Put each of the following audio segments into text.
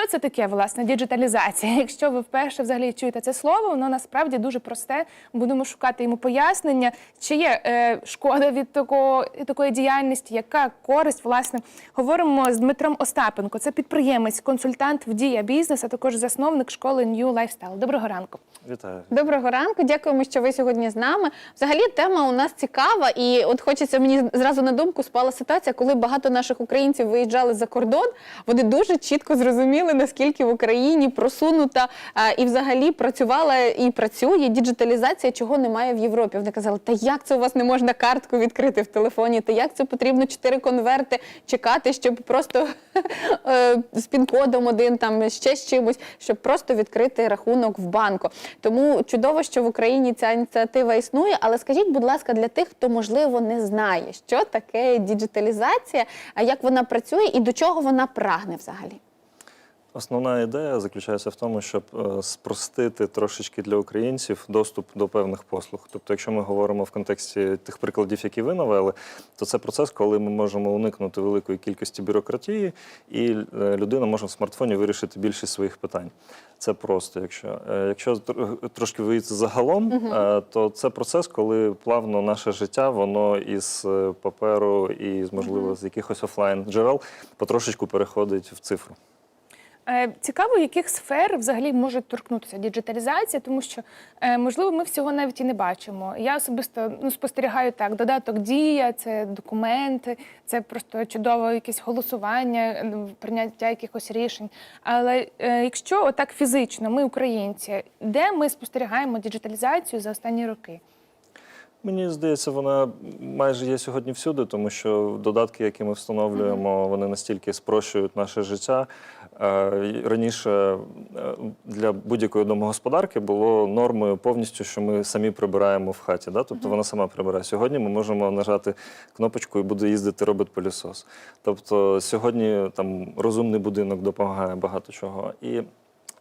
Що це таке, власне, діджиталізація? Якщо ви вперше взагалі чуєте це слово, воно насправді дуже просте. Будемо шукати йому пояснення, чи є е, шкода від такого такої діяльності, яка користь, власне, говоримо з Дмитром Остапенко. Це підприємець, консультант в дія бізнес, а також засновник школи New Lifestyle. Доброго ранку. Вітаю. Доброго ранку, дякуємо, що ви сьогодні з нами. Взагалі, тема у нас цікава, і от хочеться мені зразу на думку спала ситуація, коли багато наших українців виїжджали за кордон. Вони дуже чітко зрозуміли, наскільки в Україні просунута і взагалі працювала і працює діджиталізація, чого немає в Європі. Вони казали, та як це у вас не можна картку відкрити в телефоні? Та як це потрібно чотири конверти чекати, щоб просто е, з пін-кодом один там ще з чимось, щоб просто відкрити рахунок в банку. Тому чудово, що в Україні ця ініціатива існує. Але скажіть, будь ласка, для тих, хто можливо не знає, що таке діджиталізація, як вона працює і до чого вона прагне взагалі. Основна ідея заключається в тому, щоб е, спростити трошечки для українців доступ до певних послуг. Тобто, якщо ми говоримо в контексті тих прикладів, які ви навели, то це процес, коли ми можемо уникнути великої кількості бюрократії, і е, людина може в смартфоні вирішити більшість своїх питань. Це просто. Якщо Е, якщо тр- трошки виїти загалом, то це процес, коли плавно наше життя, воно із паперу і можливо з якихось офлайн джерел потрошечку переходить в цифру. Е, Цікаво, яких сфер взагалі може торкнутися діджиталізація, тому що е, можливо ми всього навіть і не бачимо. Я особисто ну спостерігаю так: додаток дія, це документи, це просто чудове якесь голосування, е, прийняття якихось рішень. Але якщо отак фізично, ми українці, де ми спостерігаємо діджиталізацію за останні роки? Мені здається, вона майже є сьогодні всюди, тому що додатки, які ми встановлюємо, вони настільки спрощують наше життя. Е, Раніше е, для будь-якої домогосподарки було нормою повністю, що ми самі прибираємо в хаті. Да? Тобто вона сама прибирає. Сьогодні ми можемо нажати кнопочку і буде їздити робот-пилісос. Тобто сьогодні там розумний будинок допомагає багато чого. І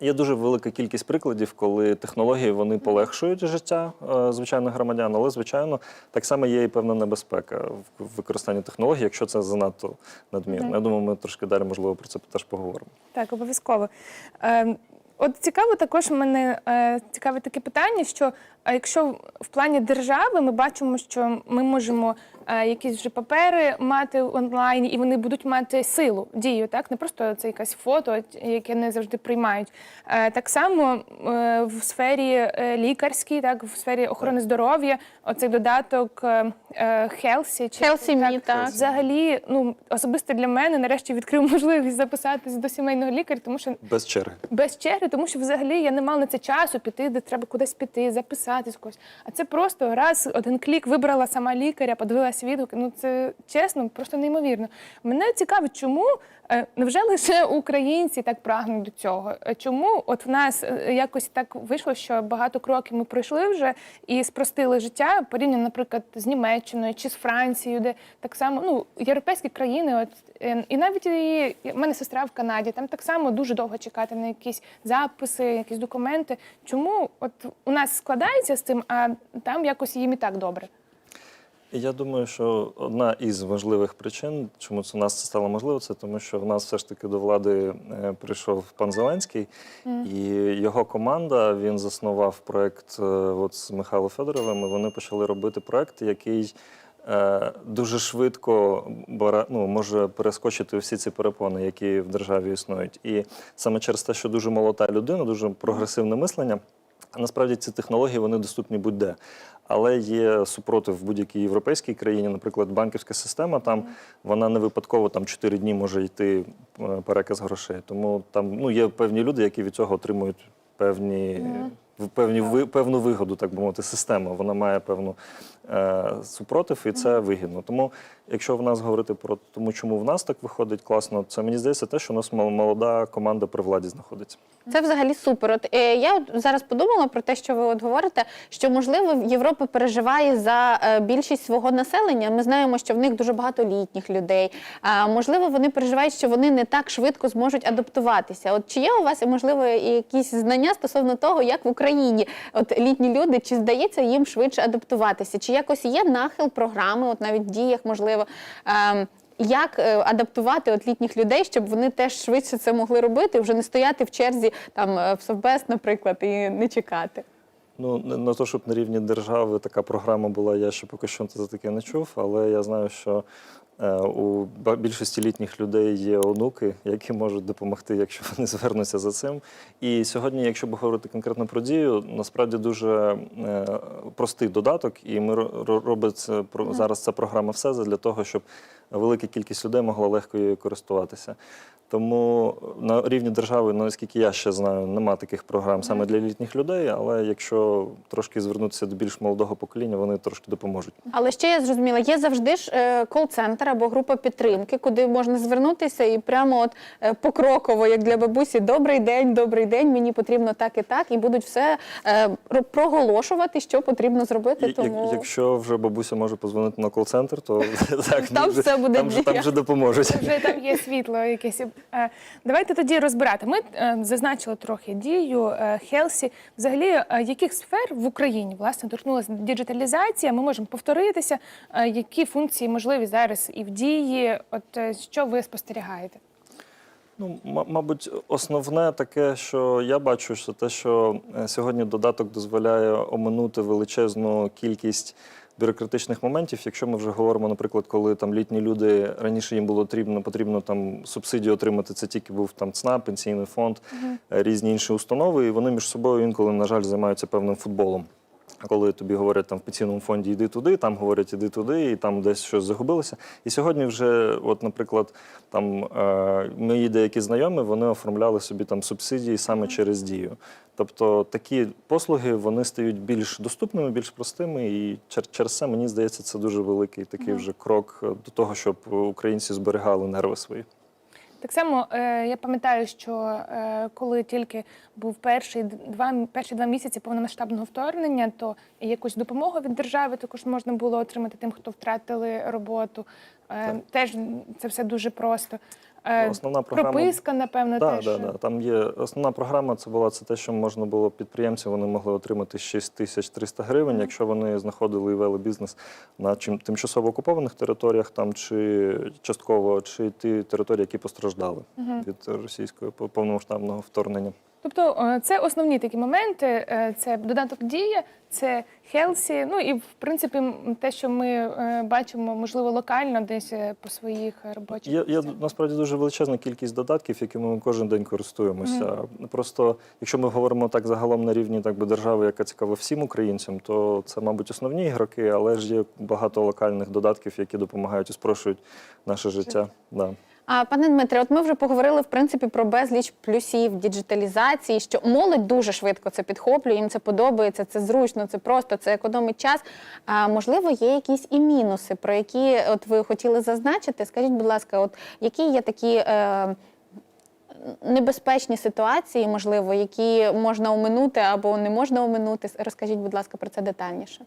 Є дуже велика кількість прикладів, коли технології вони полегшують життя е, звичайних громадян, але звичайно так само є і певна небезпека в використанні технологій, якщо це занадто надмірно. Я думаю, ми трошки далі можливо про це теж поговоримо. Так, обов'язково. Е, от цікаво, також мене е, цікаве таке питання, що якщо в плані держави ми бачимо, що ми можемо якісь вже папери мати онлайн, і вони будуть мати силу, дію, так не просто це якесь фото, яке не завжди приймають. Е, так само е, в сфері е, лікарській, так в сфері охорони здоров'я, оцей додаток е, е, Healthy, чи Healthy Me, так. взагалі, ну особисто для мене нарешті відкрив можливість записатись до сімейного лікаря, тому що Без черги. без черги, тому що взагалі я не мала на це часу піти, де треба кудись піти, записатись когось. А це просто раз, один клік, вибрала сама лікаря, подивилась відгуки. Ну це чесно, просто неймовірно. Мене цікавить, чому е, невже лише українці так прагнуть до цього? Е, Чому от в нас е, якось так вийшло, що багато кроків ми пройшли вже і спростили життя порівняно, наприклад, з Німеччиною чи з Францією, де так само ну європейські країни, от і навіть і мене сестра в Канаді, там так само дуже довго чекати на якісь записи, якісь документи. Чому от у нас складається з цим, а там якось їм і так добре? Я думаю, що одна із важливих причин, чому це у нас це стало можливо, це тому, що в нас все ж таки до влади е, прийшов пан Зеленський, і його команда він заснував проект е, от з Михайлом Федоровим. і Вони почали робити проект, який е, дуже швидко ну, може перескочити всі ці перепони, які в державі існують. І саме через те, що дуже молода людина, дуже прогресивне мислення. Насправді ці технології вони доступні будь-де. Але є супротив в будь-якій європейській країні, наприклад, банківська система, там вона не випадково там 4 дні може йти е, переказ грошей. Тому там ну, є певні люди, які від цього отримують певні, в- певні ви, певну вигоду, так би мовити, система. Вона має певну е, супротив, і це вигідно. Тому, якщо в нас говорити про тому, чому в нас так виходить класно, це мені здається те, що у нас мол- молода команда при владі знаходиться. Це взагалі супер. От е, я от зараз подумала про те, що ви от говорите, що можливо Європа переживає за е, більшість свого населення. Ми знаємо, що в них дуже багато літніх людей. А можливо, вони переживають, що вони не так швидко зможуть адаптуватися. От чи є у вас можливо якісь знання стосовно того, як в Україні от літні люди, чи здається їм швидше адаптуватися? Чи якось є нахил програми, от навіть в діях, можливо. ем, як е, адаптувати от літніх людей, щоб вони теж швидше це могли робити, вже не стояти в черзі там е, в Совбез, наприклад, і не чекати. Ну, на те, щоб на рівні держави така програма була, я ще поки що за таке не чув, але я знаю, що у ба- більшості літніх людей є онуки, які можуть допомогти, якщо вони звернуться за цим. І сьогодні, якщо б говорити конкретно про дію, насправді дуже е, простий додаток, і ми ро- ро- робить це про зараз. Ця програма все для того, щоб велика кількість людей могла легко її користуватися. Тому на рівні держави, ну, наскільки я ще знаю, нема таких програм саме для літніх людей. Але якщо трошки звернутися до більш молодого покоління, вони трошки допоможуть. Але ще я зрозуміла, є завжди ж е, кол-центр або група підтримки, куди можна звернутися і прямо от е, покроково, як для бабусі, добрий день, добрий день, мені потрібно так і так, і будуть все е, проголошувати, що потрібно зробити. Тому Якщо вже бабуся може позвонити на кол-центр, то так Там все буде там, вже- там вже допоможуть. Вже там є світло якесь. Е, Давайте тоді розбирати. Ми е, зазначили трохи дію е, Хелсі. Взагалі, яких сфер в Україні власне торкнулася діджиталізація? Ми можемо повторитися. Які функції можливі зараз і в дії? От що ви спостерігаєте? Ну, мабуть, основне таке, що я бачу, що те, що сьогодні додаток дозволяє оминути величезну кількість бюрократичних моментів. Якщо ми вже говоримо, наприклад, коли там літні люди раніше їм було потрібно, потрібно там субсидію отримати, це тільки був там ЦНАП, пенсійний фонд, угу. різні інші установи, і вони між собою інколи, на жаль, займаються певним футболом. А коли тобі говорять там в пенсійному фонді йди туди, там говорять іди туди, і там десь щось загубилося. І сьогодні вже, от, наприклад, там е, мої деякі знайомі вони оформляли собі там субсидії саме через дію. Тобто такі послуги вони стають більш доступними, більш простими, і чер- через це мені здається, це дуже великий такий вже крок е, до того, щоб українці зберігали нерви свої. Так само е, я пам'ятаю, що е, коли тільки був перший два перші два місяці повномасштабного вторгнення, то якусь допомогу від держави також можна було отримати тим, хто втратили роботу. Е, Так. теж це все дуже просто. Е, Основна програма прописка, напевно, да, теж. да, да. Там є основна програма. Це була це те, що можна було підприємці. Вони могли отримати 6 тисяч 300 гривень, якщо вони знаходили і вели бізнес на чим тимчасово окупованих територіях, там чи частково, чи ті території, які постраждали від російського по- повномасштабного вторгнення. Тобто е, це основні такі моменти. Е, Це додаток дія, це Хелсі. Ну і в принципі те, що ми е, бачимо, можливо, локально десь по своїх робочих. Є, є насправді дуже величезна кількість додатків, якими ми кожен день користуємося. Просто якщо ми говоримо так загалом на рівні так би держави, яка цікава всім українцям, то це, мабуть, основні ігроки, але ж є багато локальних додатків, які допомагають і спрощують наше життя. Да. А пане Дмитре, от ми вже поговорили в принципі про безліч плюсів діджиталізації, що молодь дуже швидко це підхоплює, їм це подобається, це зручно, це просто, це економить час. А можливо, є якісь і мінуси, про які от ви хотіли зазначити. Скажіть, будь ласка, от які є такі. Е, Небезпечні ситуації, можливо, які можна оминути або не можна оминути. Розкажіть, будь ласка, про це детальніше.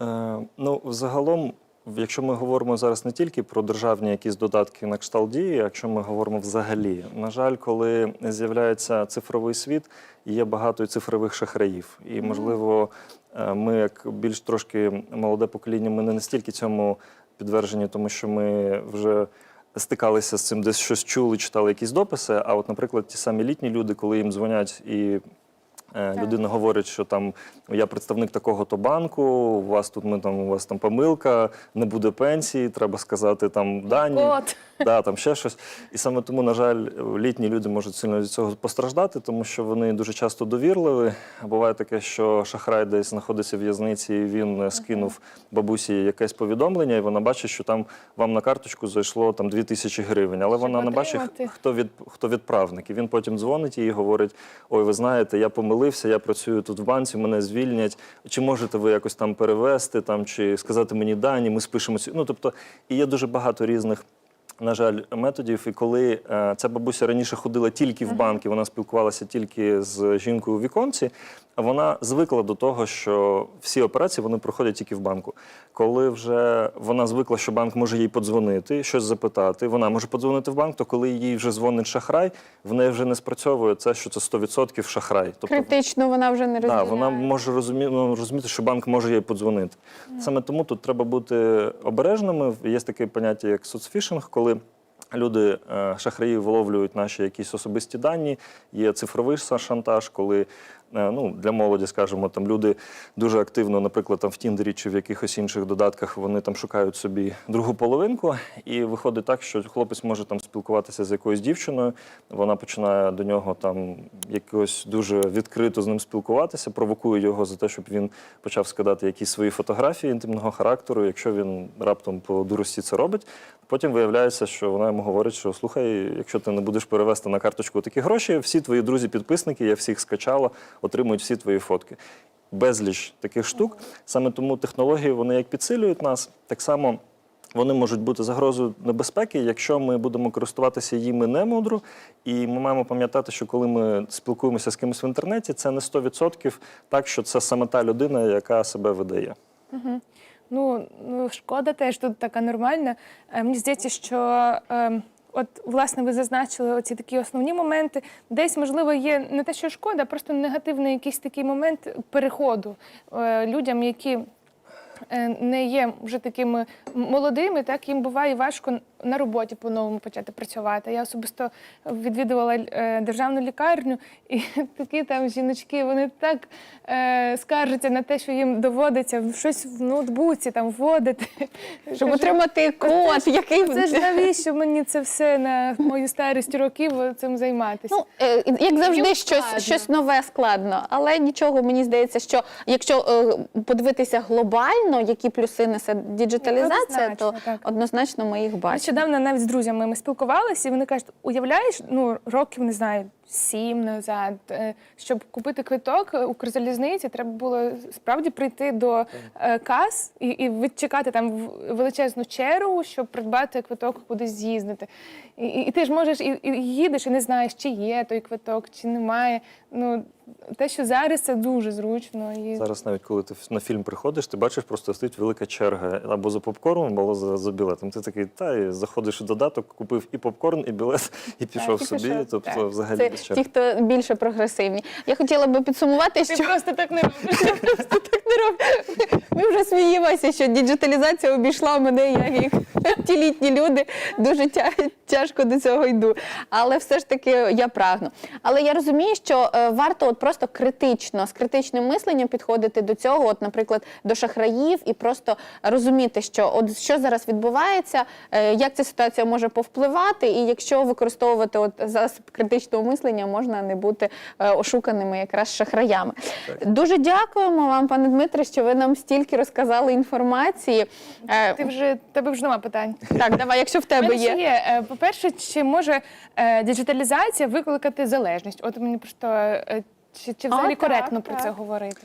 Е, ну, загалом, якщо ми говоримо зараз не тільки про державні якісь додатки на кшталт дії, якщо ми говоримо взагалі, на жаль, коли з'являється цифровий світ, є багато цифрових шахраїв. І, можливо, е, ми, як більш трошки молоде покоління, ми не настільки цьому підтверджені, тому що ми вже. Стикалися з цим, десь щось чули, читали якісь дописи. А от, наприклад, ті самі літні люди, коли їм дзвонять і. Людина говорить, що там я представник такого-то банку, у вас тут ми там у вас там помилка, не буде пенсії, треба сказати там дані. Да, там ще щось. І саме тому, на жаль, літні люди можуть сильно від цього постраждати, тому що вони дуже часто довірливі. Буває таке, що шахрай десь знаходиться в в'язниці, і він е, скинув бабусі якесь повідомлення, і вона бачить, що там вам на карточку зайшло там 2 тисячі гривень, але вона не бачить, хто від хто відправник. І він потім дзвонить їй і говорить: Ой, ви знаєте, я помилився, я працюю тут в банці, мене звільнять. Чи можете ви якось там перевести, там чи сказати мені дані? Ми спишемо цю. Ну тобто, і є дуже багато різних. На жаль, методів. І коли е, ця бабуся раніше ходила тільки в банк, вона спілкувалася тільки з жінкою у віконці, вона звикла до того, що всі операції вони проходять тільки в банку. Коли вже вона звикла, що банк може їй подзвонити, щось запитати, вона може подзвонити в банк, то коли їй вже дзвонить шахрай, в неї вже не спрацьовує це, що це 100% шахрай. Тобто Критично вона вже не так, розділяє. вона може розумі... ну, розуміти, що банк може їй подзвонити. Саме тому тут треба бути обережними. Є таке поняття, як соцфішинг, коли люди, е, шахраї, виловлюють наші якісь особисті дані. Є цифровий шантаж, коли ну, для молоді, скажімо, там люди дуже активно, наприклад, там в Тіндері чи в якихось інших додатках вони там шукають собі другу половинку, і виходить так, що хлопець може там спілкуватися з якоюсь дівчиною. Вона починає до нього там якось дуже відкрито з ним спілкуватися, провокує його за те, щоб він почав скидати якісь свої фотографії інтимного характеру. Якщо він раптом по дурості це робить, потім виявляється, що вона йому говорить, що слухай, якщо ти не будеш перевести на карточку такі гроші, всі твої друзі-підписники, я всіх скачала, отримують всі твої фотки. Безліч таких штук. Саме тому технології вони як підсилюють нас, так само. Вони можуть бути загрозою небезпеки, якщо ми будемо користуватися їми немудро. І ми маємо пам'ятати, що коли ми спілкуємося з кимось в інтернеті, це не 100% так, що це саме та людина, яка себе видає. Ну, ну шкода теж тут така нормальна. Е, Мені здається, що е, от власне ви зазначили оці такі основні моменти. Десь, можливо, є не те, що шкода, а просто негативний якийсь такий момент переходу е, людям, які. Е, Не є вже такими молодими, так їм буває важко на роботі по-новому почати працювати. Я особисто відвідувала е, державну лікарню, і такі там жіночки, вони так е, скаржаться на те, що їм доводиться щось в ноутбуці там вводити. Щоб отримати код, який це ж навіщо мені це все на мою старість років цим займатися? Ну, е, як завжди, щось, щось нове складно. Але нічого, мені здається, що якщо е, подивитися глобально, які плюси несе діджиталізація, то Однозначно, так. однозначно ми їх бачимо. Нещодавно навіть з друзями ми спілкувалися, і вони кажуть, уявляєш, ну років не знаю, сім назад, е, щоб купити квиток е, Укрзалізниці, треба було справді прийти до е, кас і, і відчекати там величезну чергу, щоб придбати квиток кудись з'їздити. І, і, і ти ж можеш і, і їдеш, і не знаєш, чи є той квиток, чи немає. Ну те, що зараз це дуже зручно. І... Зараз, навіть коли ти на фільм приходиш, ти бачиш, просто стоїть велика черга або за попкорном, або за, за білетом. Ти такий, та і заходиш у додаток, купив і попкорн, і білет, і пішов і собі. пішов, тобто, так. взагалі Це без черги. ті, хто більше прогресивні. Я хотіла би підсумувати, Ти що просто так не робиш. так не роблю. Ми вже сміємося, що діджиталізація обійшла мене як, як ті літні люди. Дуже тя- тяжко до цього йду. Але все ж таки я прагну. Але я розумію, що е, варто от просто критично, з критичним мисленням підходити до цього, от, наприклад, до шахраїв, і просто розуміти, що от що зараз відбувається, е, як ця ситуація може повпливати, і якщо використовувати от засіб критичного мислення, можна не бути е, ошуканими якраз шахраями. Дуже дякуємо вам, пане Дмитре, що ви нам стільки розказали інформації. Е, Ти вже тебе вже нема питань. Так, давай, якщо в тебе є. є. Е, По-перше, чи може е, діджиталізація викликати залежність? От мені просто е, чи, чи взагалі а, коректно про так. це говорити?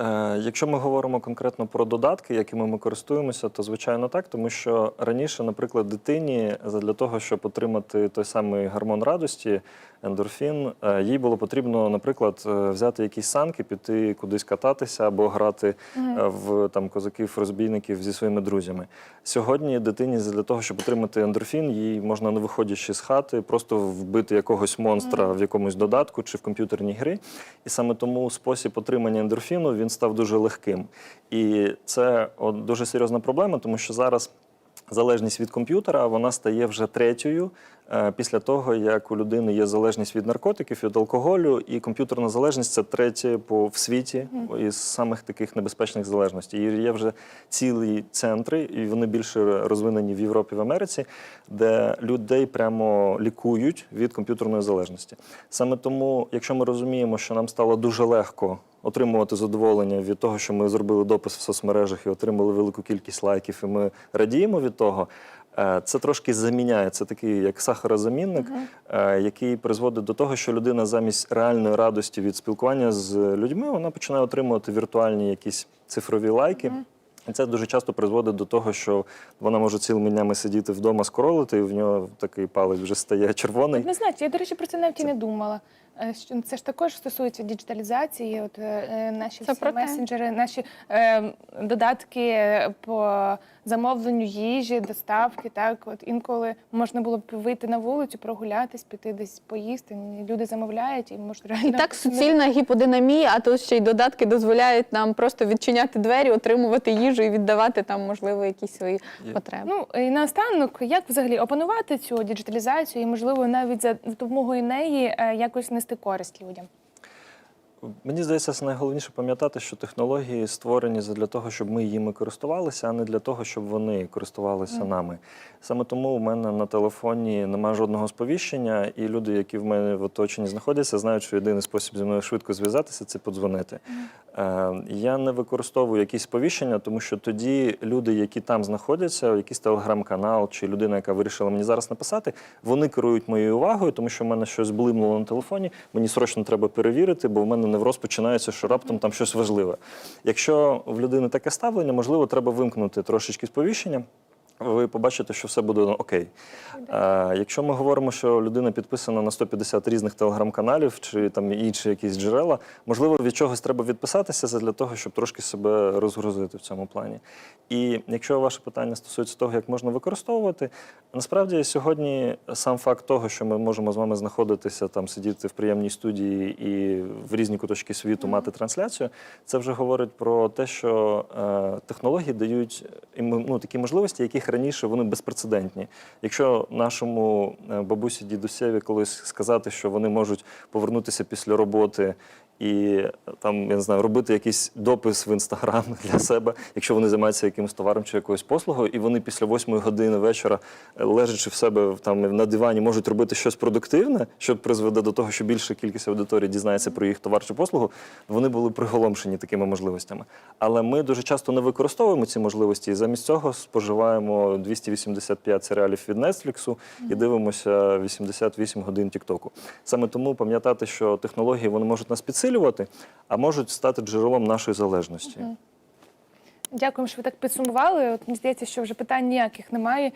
Е, Якщо ми говоримо конкретно про додатки, якими ми користуємося, то звичайно так, тому що раніше, наприклад, дитині для того, щоб отримати той самий гормон радості, ендорфін, е, їй було потрібно, наприклад, е, взяти якісь санки, піти кудись кататися або грати е, в там козаків-розбійників зі своїми друзями. Сьогодні дитині для того, щоб отримати ендорфін, їй можна не виходячи з хати, просто вбити якогось монстра в якомусь додатку чи в комп'ютерній грі. І саме тому спосіб отримання ендорфіну він став дуже легким. І це от, дуже серйозна проблема, тому що зараз. Залежність від комп'ютера вона стає вже третьою після того, як у людини є залежність від наркотиків, від алкоголю, і комп'ютерна залежність це третє по в світі із самих таких небезпечних залежностей. І є вже цілі центри, і вони більше розвинені в Європі в Америці, де людей прямо лікують від комп'ютерної залежності. Саме тому, якщо ми розуміємо, що нам стало дуже легко отримувати задоволення від того, що ми зробили допис в соцмережах і отримали велику кількість лайків, і ми радіємо від того. Е, Це трошки заміняє, це такий як сахарозамінник, е, який призводить до того, що людина замість реальної радості від спілкування з людьми вона починає отримувати віртуальні якісь цифрові лайки. І це дуже часто призводить до того, що вона може цілими днями сидіти вдома, скоролити, і в нього такий палець вже стає червоний. Не знаю, я, до речі, про це навіть і не думала. Е, що Це ж також стосується діджиталізації. От е, е, наші Це всі месенджери, наші е, додатки по замовленню їжі, доставки. Так, от інколи можна було б вийти на вулицю, прогулятись, піти десь поїсти. Люди замовляють і можуть реально І так суцільна гіподинамія, а тут ще й додатки дозволяють нам просто відчиняти двері, отримувати їжу і віддавати там, можливо, якісь свої Є. потреби. Ну і наостанок, як взагалі опанувати цю діджиталізацію і, можливо, навіть за допомогою неї якось нести користь людям. Мені здається, найголовніше пам'ятати, що технології створені для того, щоб ми їми користувалися, а не для того, щоб вони користувалися нами. Саме тому у мене на телефоні немає жодного сповіщення, і люди, які в мене в оточенні знаходяться, знають, що єдиний спосіб зі мною швидко зв'язатися це подзвонити. Е, я не використовую якісь сповіщення, тому що тоді люди, які там знаходяться, якийсь телеграм-канал чи людина, яка вирішила мені зараз написати, вони керують моєю увагою, тому що в мене щось блимнуло на телефоні. Мені срочно треба перевірити, бо в мене невроз починається, що раптом там щось важливе. Якщо в людини таке ставлення, можливо, треба вимкнути трошечки сповіщення. Ви побачите, що все буде окей. А, якщо ми говоримо, що людина підписана на 150 різних телеграм-каналів чи там інші якісь джерела, можливо, від чогось треба відписатися для того, щоб трошки себе розгрузити в цьому плані. І якщо ваше питання стосується того, як можна використовувати, насправді сьогодні сам факт того, що ми можемо з вами знаходитися там, сидіти в приємній студії і в різні куточки світу мати трансляцію, це вже говорить про те, що е, технології дають ну, такі можливості, яких раніше вони безпрецедентні. Якщо нашому е, бабусі дідусеві колись сказати, що вони можуть повернутися після роботи. І там я не знаю, робити якийсь допис в інстаграм для себе, якщо вони займаються якимось товаром чи якоюсь послугою, і вони після восьмої години вечора, е, лежачи в себе там на дивані, можуть робити щось продуктивне, що призведе до того, що більша кількість аудиторії дізнається про їх товар чи послугу. Вони були приголомшені такими можливостями. Але ми дуже часто не використовуємо ці можливості, і замість цього споживаємо 285 серіалів від Netflix і дивимося 88 годин Тіктоку. Саме тому пам'ятати, що технології вони можуть нас підсилювати, а можуть стати джерелом нашої залежності. Дякуємо, що ви так підсумували. От мені здається, що вже питань ніяких немає.